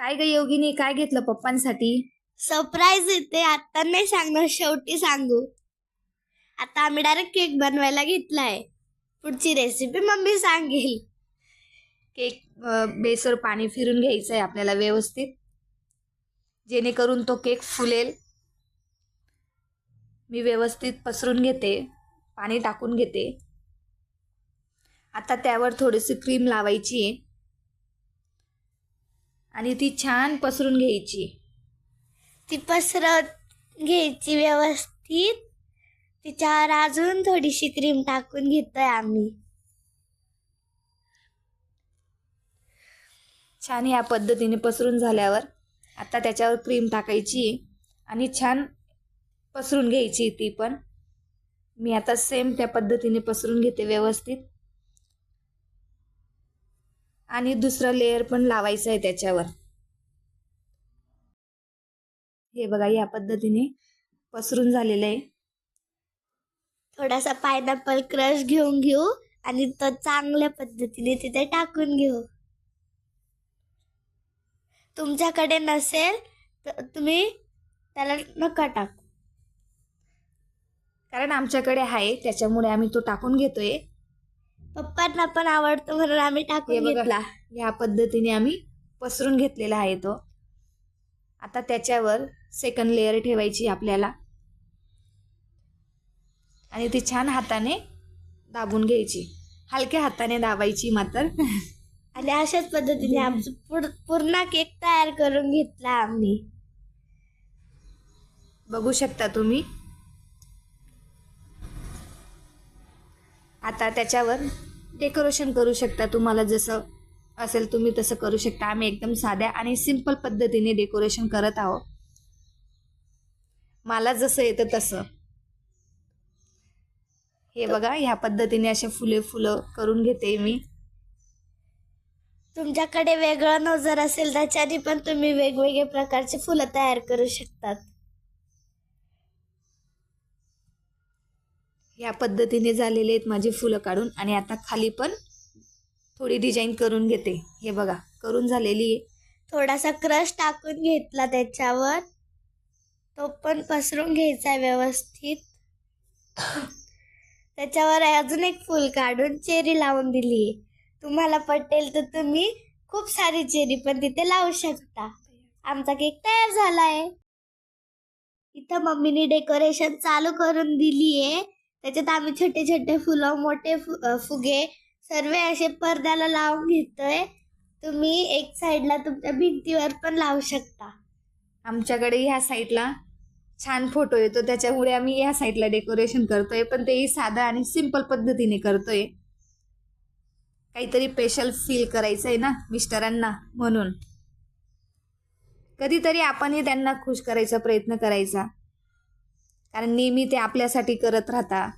काय ग योगिनी काय घेतलं पप्पांसाठी? सरप्राईज येते आता नाही सांगणार शेवटी सांगू. आता आम्ही डायरेक्ट केक बनवायला घेतलाय. पुढची रेसिपी मम्मी सांगेल. केक बेसवर पाणी फिरून घ्यायचं आहे आपल्याला व्यवस्थित. जेणेकरून तो केक फुलेल. मी व्यवस्थित पसरून घेते पाणी टाकून घेते. आता त्यावर थोडीशी क्रीम लावायची आहे. आणि ती छान पसरून घ्यायची. ती पसरत घ्यायची व्यवस्थित. तिच्यावर अजून थोडीशी क्रीम टाकून घेतोय आम्ही. छान ह्या पद्धतीने पसरून झाल्यावर आता त्याच्यावर क्रीम टाकायची आणि छान पसरून घ्यायची ती पण. मी आता सेम त्या पद्धतीने पसरून घेते व्यवस्थित. आणि दुसरं लेअर पण लावायचं आहे त्याच्यावर. हे बघा या पद्धतीने पसरून झालेलं आहे. थोडासा पायनॅपल क्रश घेऊन घेऊ आणि तो चांगल्या पद्धतीने तिथे टाकून घेऊ. तुमच्याकडे नसेल तर तुम्ही त्याला नका टाकू. कारण आमच्याकडे आहे त्याच्यामुळे आम्ही तो टाकून घेतोय. पप्पांना पण आवडतो म्हणून आम्ही हे टाकून बघा घेतला. ह्या पद्धतीने आम्ही पसरून घेतलेला आहे तो. आता त्याच्यावर सेकंड लेअर ठेवायची आपल्याला. आणि ती छान हाताने दाबून घ्यायची. हलक्या हाताने दाबायची मात्र. आणि अशाच पद्धतीने आमचं पूर्ण केक तयार करून घेतला आम्ही. बघू शकता तुम्ही. आता त्याच्यावर डेकोरेशन करू शकता तुम्हाला जसं असेल तुम्ही तसं करू शकता. आम्ही एकदम साध्या आणि सिंपल पद्धतीने डेकोरेशन करत आहोत. मला जसं येतं तसं. हे बघा ह्या पद्धतीने असे फुले फुलं करून घेते मी. तुमच्याकडे वेगळं नजर असेल त्याच्याने पण तुम्ही वेगवेगळे प्रकारचे फुलं तयार करू शकतात. ह्या पद्धतीने झालेले आहेत माझी फुलं काढून आणि आता खाली पण थोडी डिझाईन करून घेते. हे बघा करून झालेली आहे. थोडासा क्रश टाकून घेतला त्याच्यावर. तो पण पसरून घ्यायचा आहे व्यवस्थित. त्याच्यावर अजून एक फुल काढून चेरी लावून दिली तुम्हाला पटेल तर तुम्ही खूप सारी चेरी पण तिथे लावू शकता. आमचा केक तयार झालाय इथं मम्मीने डेकोरेशन चालू करून दिली आहे. त्याच्यात आम्ही छोटे छोटे फुलं मोठे फु फुगे सर्व असे पडद्याला लावून घेतोय. तुम्ही एक साईडला तुमच्या भिंतीवर पण लावू शकता. आमच्याकडे ह्या साईडला छान फोटो येतो. त्याच्यामुळे आम्ही ह्या साईडला डेकोरेशन करतोय. पण तेही साधं आणि सिंपल पद्धतीने करतोय. काहीतरी स्पेशल फील करायचं आहे ना मिस्टरांना म्हणून. कधीतरी आपणही त्यांना खुश करायचा प्रयत्न करायचा. कारण नेहमी ते आपल्यासाठी करत राहता.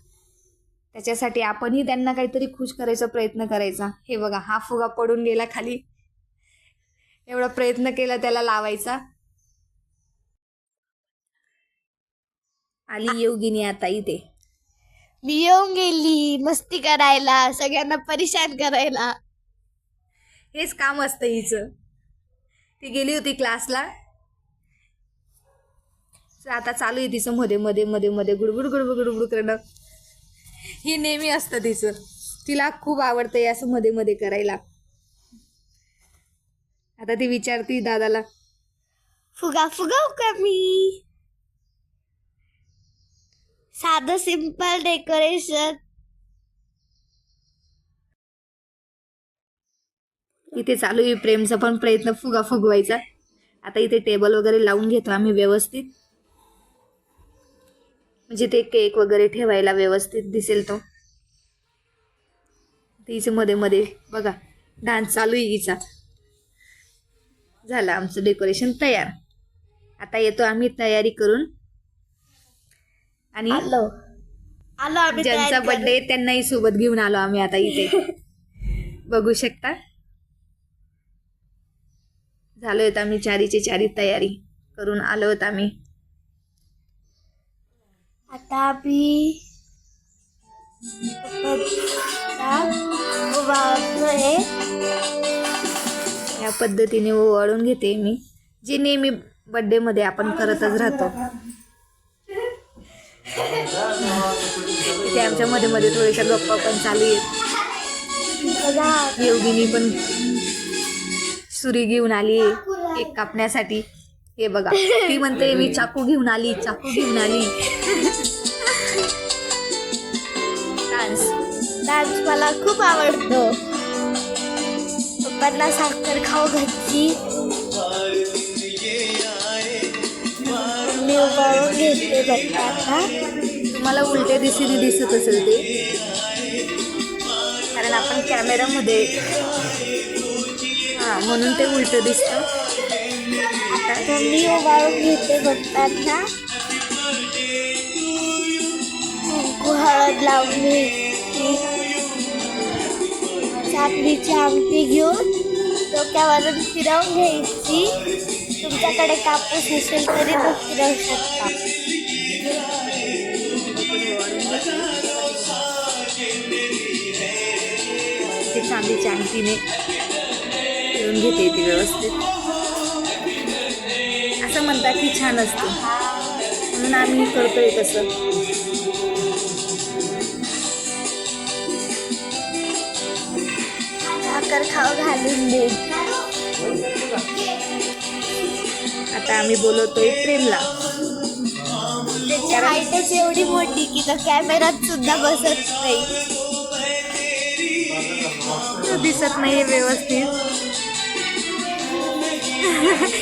त्याच्यासाठी आपणही त्यांना काहीतरी खुश करायचा प्रयत्न करायचा. हे बघा हा फुगा पडून गेला खाली. एवढा प्रयत्न केला त्याला लावायचा. आली योगिनी आता इथे. मी येऊन गेली मस्ती करायला सगळ्यांना परेशान करायला. हेच काम असतं हिचं. ती गेली होती क्लासला आता चालू आहे तिचं मध्ये मध्ये मध्ये मध्ये गुडगुड गुडगुड गुडगुड करणं. हे नेहमी असतं तिचं. तिला खूप आवडतं असं मध्ये मध्ये करायला. आता ती विचारती दादाला फुगा फुगाव का मी. साधं सिंपल डेकोरेशन इथे चालू आहे प्रेमचा पण प्रयत्न फुगा फुगवायचा. आता इथे टेबल वगैरे लावून घेतो आम्ही व्यवस्थित. म्हणजे ते केक वगैरे ठेवायला व्यवस्थित दिसेल तो. तिचे मध्ये मध्ये बघा डान्स चालू आहे हिचा. झालं आमचं डेकोरेशन तयार. आता येतो आम्ही तयारी करून. आणि आलो. आलो आम्ही ज्यांचा. बर्थडे त्यांनाही सोबत घेऊन आलो आम्ही आता इथे. बघू शकता. झालो आहेत आम्ही चारीची चारी तयारी करून आलो आहोत आम्ही. आता आम्ही या पद्धतीने ओवाळून घेते मी जे नेहमी बड्डेमध्ये आपण करतच राहतो. इथे आमच्या मध्ये मध्ये थोड्याशा गप्पा पण चालू आहेत. योगिनी पण सुरी घेऊन आली केक कापण्यासाठी. हे बघा ती म्हणते मी चाकू घेऊन आली चाकू घेऊन आली. डान्स डान्स मला खूप आवडतो. पप्पांना साखर खाऊ घातली. मी उभारून घेते आता तुम्हाला उलटे दिशेने दिसत असेल ते. कारण आपण कॅमेरामध्ये हा म्हणून ते उलट दिसतं. मी उभारून घेते बघताना कुंकू हळद लावली। साखरीची आमटी घेऊन डोक्यावरून फिरवून घ्यायची. तुमच्याकडे कापूस असेल तरी मग फिरवू शकता. ते चांदीच्या अंगठीने फिरून घेते ती व्यवस्थित. म्हणतात की छान असते. म्हणून आम्ही करतोय तसं. खाऊ घालून दे. आता आम्ही बोलवतोय प्रेमला. त्याची हाईटच एवढी मोठी की तो कॅमेरात सुद्धा बसत नाही. तो दिसत नाहीये व्यवस्थित.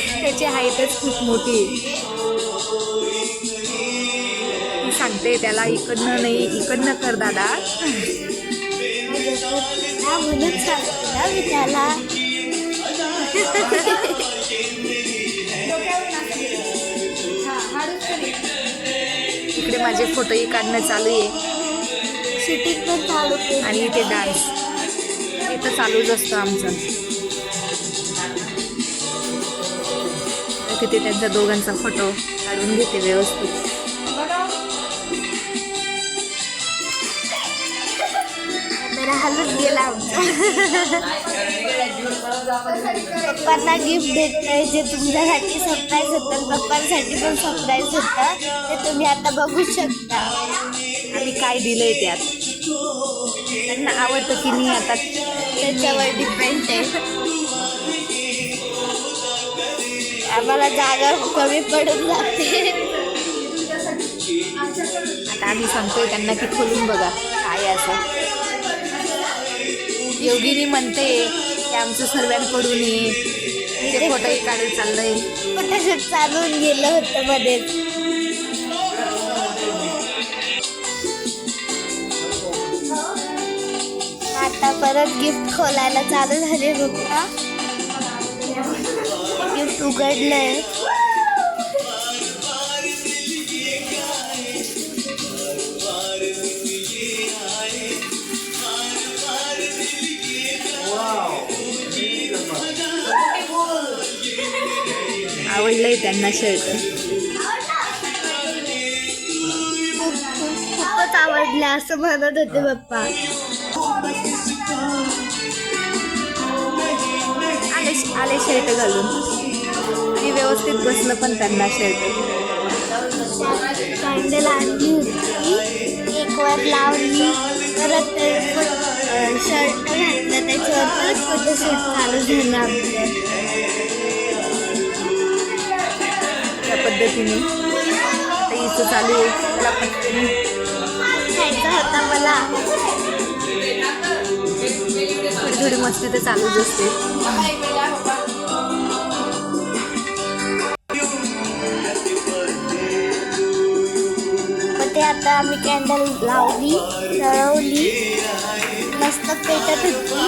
त्याची हाईटच खूप मोठी सांगते त्याला इकडनं नाही इकडनं कर दादा. त्याला. इकडे माझे फोटोही काढणं चालू आहे. आणि इथे डान्स. इथं चालूच असतं आमचं. तिथे त्यांच्या दोघांचा फोटो काढून घेते व्यवस्थित. गेला पप्पांना गिफ्ट देतोय जे तुमच्यासाठी सरप्राईज होतं पप्पांसाठी पण सरप्राईज होतं ते तुम्ही आता बघू शकता. आम्ही काय दिलंय त्यात? त्यांना आवडतं की नाही आता त्याच्यावर डिपेंड आहे. आम्हाला जागा कमी पडून जाते. आता आम्ही सांगतोय त्यांना की खोलून बघा काय असं. योगिनी म्हणते की आमचं सर्वांकडून ये. ते फोटोही काढत चाललंय. फोटोशूट चालून गेलं होतं मध्येच. आता परत गिफ्ट खोलायला चालू झाले बघा. गिफ्ट उघडलंय. आवडलंय त्यांना शर्ट खूपच आवडलं असं म्हणत होते पप्पा. आले आले शर्ट घालून. व्यवस्थित बसलं पण त्यांना शर्ट कॅन्डल आणली होती. एक वर लावली. परत शर्ट घातलं त्याच्यावर परत फोटोशूट चालू झालं आमचं त्या पद्धतीने. इथं चालू आहे. त्याला पटकन खायचा होता मला. थोडी थोडी मस्ती तर चालूच असते. नंतर आम्ही कॅन्डल लावली जळवली मस्त पेटत होती.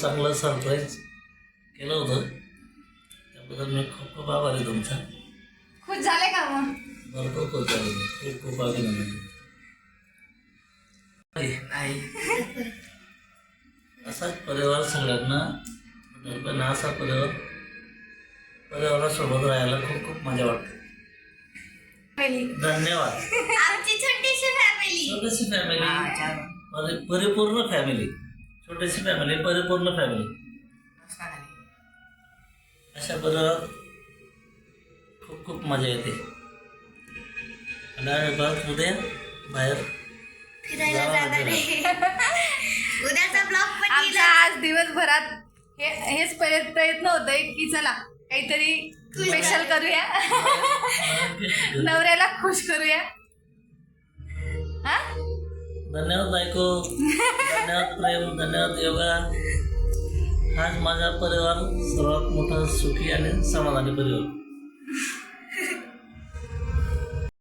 चांगलं सरप्राईज केलं होतं. त्याबद्दल मी खूप खूप आभारी आहे तुमचा. खुश झाले का मग? भरपूर खूप झाले. खूप खूप अभिनंदन. नाही असाच परिवार सगळ्यांना असा परिवार परिवारासोबत राहायला खूप खूप मजा वाटते. धन्यवाद. आमची छोटीशी फॅमिली छोटीशी फॅमिली परि परिपूर्ण फॅमिली छोटीशी फॅमिली परिपूर्ण फॅमिली अशा परिवारात खूप खूप मजा येते. आणि परत उद्या बाहेर फिरायला जाणार आहे. उद्याचा ब्लॉग पण आमचा. आज दिवसभरात हे हेच पहिले प्रयत्न होतोय की चला काहीतरी स्पेशल करूया. नवऱ्याला खुश करूया. हा? धन्यवाद बायको धन्यवाद प्रेम धन्यवाद योगा हाच माझा परिवार सर्वात मोठा सुखी आणि समाधानी परिवार